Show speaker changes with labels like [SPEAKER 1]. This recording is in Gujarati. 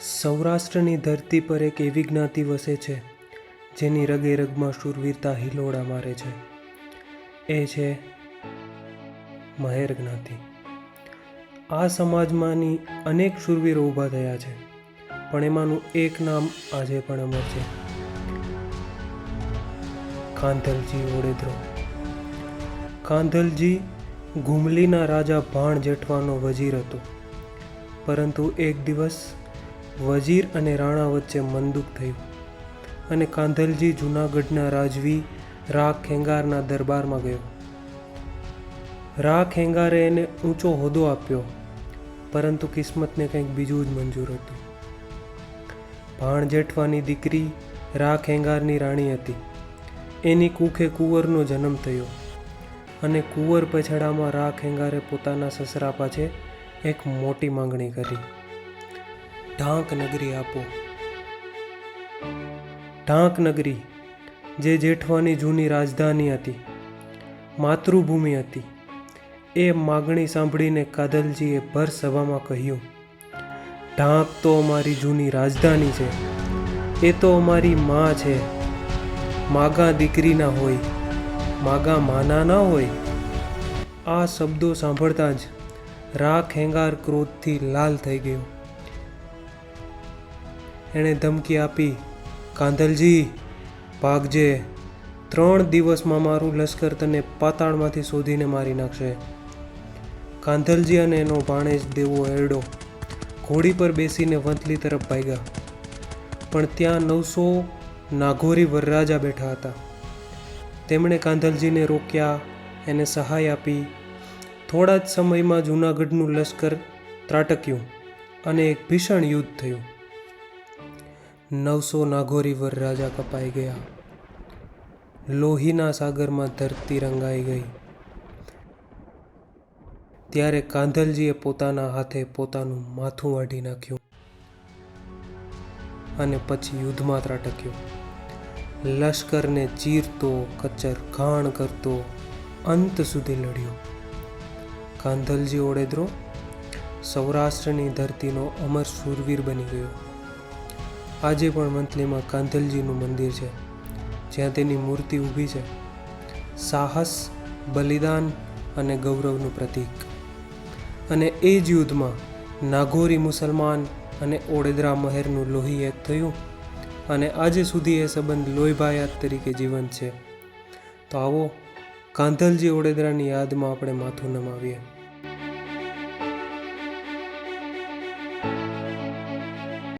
[SPEAKER 1] સૌરાષ્ટ્રની ધરતી પર એક એવી જ્ઞાતિ વસે છે, જેની રગે રગમાં શૂરવીરતા હિલોડા મારે છે. એ છે મહેર જ્ઞાતિ. આ સમાજમાંની અનેક શૂરવીરો ઊભા થયા છે, પણ એમાંનું એક નામ આજે પણ અમર છે. કાંધલજી ઓડેદ્રો. કાંધલજી ઘુમલીના રાજા ભાણ જેઠવાનો વજીર હતો. પરંતુ એક દિવસ વજીર અને રાણા વચ્ચે મનદુખ થયું અને કાંધલજી જૂનાગઢના રાજવી રા ખેંગારના દરબારમાં ગયો. રા ખેંગારે એને ઊંચો હોદ્દો આપ્યો, પરંતુ કિસ્મતને કંઈક બીજું જ મંજૂર હતું. ભાણ જેઠવાની દીકરી રા ખેંગારની રાણી હતી. એની કુખે કુંવરનો જન્મ થયો અને કુંવર પછડામાં રા ખેંગારે પોતાના સસરા પાછે એક મોટી માંગણી કરી. ઢાંક નગરી આપો. ઢાંક નગરી, જે જેઠવાની જૂની રાજધાની હતી, માતૃભૂમિ હતી. એ માગણી સાંભળીને કાદલજીએ ભર સભામાં કહ્યું, ઢાંક તો અમારી જૂની રાજધાની છે. એ તો અમારી માં છે. માગા દીકરીના હોય, માગા માના ના હોય. આ શબ્દો સાંભળતા જ રાખ હેંગાર ક્રોધથી લાલ થઈ ગયો. એણે ધમકી આપી, કાંધલજી, ભાગજે. ત્રણ દિવસમાં મારું લશ્કર તને પાતાળમાંથી શોધીને મારી નાખશે. કાંધલજી અને એનો ભાણેજ દેવો એરડો. ઘોડી પર બેસીને વંથલી તરફ ભાગ્યા. પણ ત્યાં નવસો નાઘોરી વરરાજા બેઠા હતા. તેમણે કાંધલજીને રોક્યા, એને સહાય આપી. થોડા જ સમયમાં જૂનાગઢનું લશ્કર ત્રાટક્યું અને એક ભીષણ યુદ્ધ થયું. નવસો નાઘોરી વરરાજા કપાઈ ગયા. લોહીના સાગરમાં ધરતી રંગાઈ ગઈ. ત્યારે કાંધલજીએ પોતાના હાથે પોતાનું માથું વાઢી નાખ્યું અને પછી યુદ્ધમાં ત્રાટક્યો લશ્કરને ચીરતો, કચ્છર ઘાણ કરતો, અંત સુધી લડ્યો. કાંધલજી ઓડેદરો, સૌરાષ્ટ્રની ધરતીનો અમર શૂરવીર બની ગયો. આજે પણ મંથલીમાં કાંધલજીનું મંદિર છે, જ્યાં તેની મૂર્તિ ઊભી છે. સાહસ, બલિદાન અને ગૌરવનું પ્રતીક. અને એ જ યુદ્ધમાં નાગોરી મુસલમાન અને ઓડેદરા મહેરનું લોહી એક થયું અને આજે સુધી એ સંબંધ લોહીભાયાત તરીકે જીવંત છે. તો આવો કાંધલજી ઓડેદરાની યાદમાં આપણે માથું નમાવીએ.